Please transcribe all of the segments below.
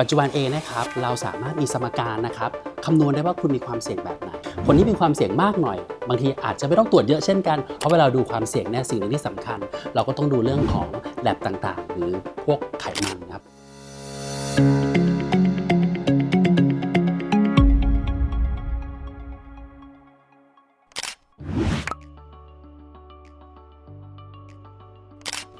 ปัจจุบันเองนะครับเราสามารถมีสมการนะครับคำนวณได้ว่าคุณมีความเสี่ยงแบบไหนคนที่มีความเสี่ยงมากหน่อย บางทีอาจจะไม่ต้องตรวจเยอะเช่นกัน เพราะเวลาดูความเสี่ยงเนี่ยสิ่งหนึ่งที่สำคัญ เราก็ต้องดูเรื่องของแลบต่างๆ หรือพวกไขมันครับ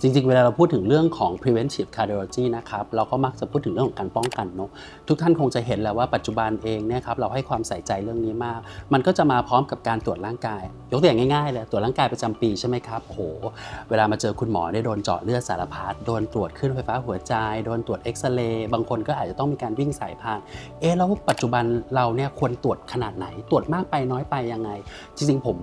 จริงๆ เวลาเราพูดถึงเรื่องของ preventive cardiology นะครับเราก็มักจะพูดถึงเรื่องของการป้องกันเนอะทุกท่านคงจะเห็นแล้วว่าปัจจุบันเองเนี่ยครับเราให้ความใส่ใจเรื่องนี้มาก มันก็จะมาพร้อมกับการตรวจร่างกาย ยกตัวอย่างง่ายๆเลยตรวจร่างกายประจำปีใช่ไหมครับโหเวลามาเจอคุณหมอได้โดนเจาะเลือดสารพัดโดนตรวจขึ้นไฟฟ้าหัวใจ โดนตรวจเอ็กซเรย์บางคนก็อาจจะต้องมีการวิ่งสายพานเอ๊ะแล้วปัจจุบันเราเนี่ยควรตรวจขนาดไหน ตรวจมากไปน้อยไปยังไง จริงๆผม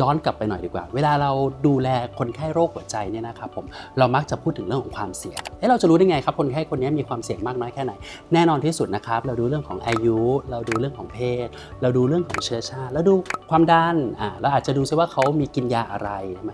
ย้อนกลับไปหน่อยดีกว่า เวลาเราดูแลคนไข้โรคหัวใจเนี่ยนะครับผมเรามักจะพูดถึงเรื่องของความเสี่ยงเอ๊ะเราจะรู้ได้ไงครับคนไข้คนนี้มีความเสี่ยงมากน้อยแค่ไหน แน่นอนที่สุดนะครับเราดูเรื่องของอายุ เราดูเรื่องของเพศ เราดูเรื่องของเชื้อชาติแล้วดูความดันอ่าเราอาจจะดูซิว่าเขามีกินยาอะไร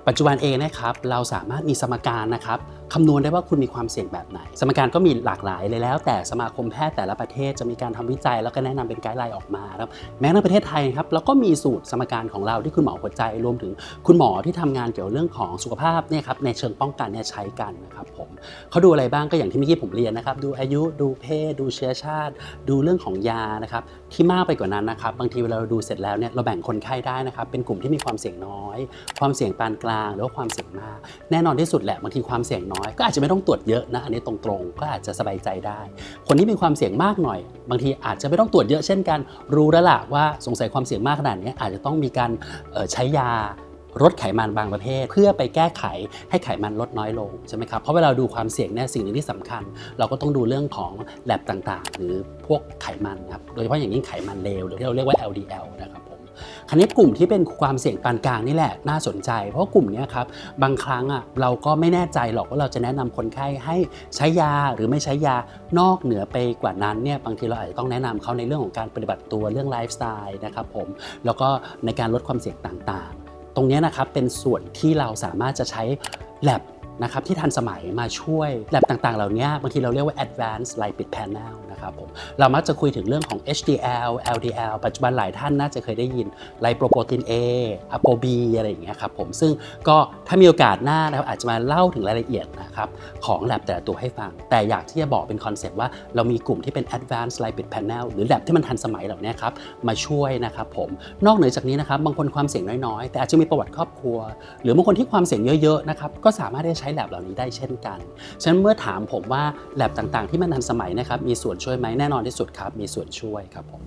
ปัจจุบันเองนะครับเราสามารถมีสมการนะครับคำนวณได้ว่าคุณมีความเสี่ยงแบบไหน สมการก็มีหลากหลายเลยแล้ว แต่สมาคมแพทย์แต่ละประเทศจะมีการทำวิจัยแล้วก็แนะนำเป็นไกด์ไลน์ออกมาครับแม้ในประเทศไทยครับเราก็มีสูตรสมการของเราที่คุณหมอหัวใจรวมถึงคุณหมอที่ทำงานเกี่ยวเรื่องของสุขภาพเนี่ยครับในเชิงป้องกันเนี่ยใช้กันนะครับผมเขาดูอะไรบ้างก็อย่างที่เมื่อกี้ผมเรียนนะครับ ดูอายุดูเพศ ดูเชื้อชาติ ดูเรื่องของยานะครับที่มากไปกว่านั้นนะครับ บางทีเวลาเราดูเสร็จแล้วเนี่ยเราแบ่งคนไข้ได้นะครับ เป็นกลุ่มที่มีความเสี่ยงน้อย ความเสี่ยงปานกลางหรือว่าความเสี่ยงมากแน่นอนที่สุดแหละบางทีความเสี่ยงน้อยก็อาจจะไม่ต้องตรวจเยอะนะอันนี้ตรงๆ ก็อาจจะสบายใจได้ คนที่มีความเสี่ยงมากหน่อย บางทีอาจจะไม่ต้องตรวจเยอะเช่นกัน รู้แล้วล่ะว่าสงสัยความเสี่ยงมากขนาดนี้อาจจะต้องมีการใช้ยาลดไขมันบางประเภท เพื่อไปแก้ไขให้ไขมันลดน้อยลงใช่ไหมครับเพราะเวลาดูความเสี่ยงเนี่ยสิ่งหนึ่งที่สำคัญ เราก็ต้องดูเรื่องของแลบต่างๆ หรือพวกไขมันครับโดยเฉพาะอย่างยิ่งไขมันเลวหรือที่เราเรียกว่า LDL นะครับผ คราวนี้กลุ่มที่เป็นความเสี่ยงปานกลางนี่แหละน่าสนใจ เพราะกลุ่มนี้ครับบางครั้งอะเราก็ไม่แน่ใจหรอกว่าเราจะแนะนำคนไข้ให้ใช้ยาหรือไม่ใช้ยานอกเหนือไปกว่านั้นเนี่ยบางทีเราอาจจะต้องแนะนำเขาในเรื่องของการปฏิบัติตัวเรื่องไลฟ์สไตล์นะครับผมแล้วก็ในการลดความเสี่ยงต่างๆ ตรงนี้นะครับเป็นส่วนที่เราสามารถจะใช้ lab นะครับที่ทันสมัยมาช่วย lab ต่างๆ เหล่านี้บางทีเราเรียกว่า advanced lipid panel นะครับผมเรามักจะคุยถึงเรื่องของ HDL LDL ปัจจุบันหลายท่านน่าจะเคยได้ยินไลโปรโปรตีน A อะโป B อะไรอย่างเงี้ยครับผมซึ่งก็ถ้ามีโอกาสหน้านะครับอาจจะมาเล่าถึงรายละเอียดนะครับของ lab แต่ละตัวให้ฟัง แต่อยากที่จะบอกเป็นคอนเซ็ปต์ว่าเรามีกลุ่มที่เป็น advanced lipid panel หรือ lab ที่มันทันสมัยเหล่านี้ครับมาช่วยนะครับผมนอกเหนือจากนี้นะครับบางคนความเสี่ยงน้อยๆ แต่อาจจะมีประวัติครอบครัว หรือบางคนที่ความเสี่ยงเยอะๆนะครับก็สามารถที่จใช้แลบเหล่านี้ได้เช่นกัน ฉะนั้นเมื่อถามผมว่าแลบต่างๆ ที่มันทันสมัยนะครับมีส่วนช่วยไหมแน่นอนที่สุดครับ มีส่วนช่วยครับผม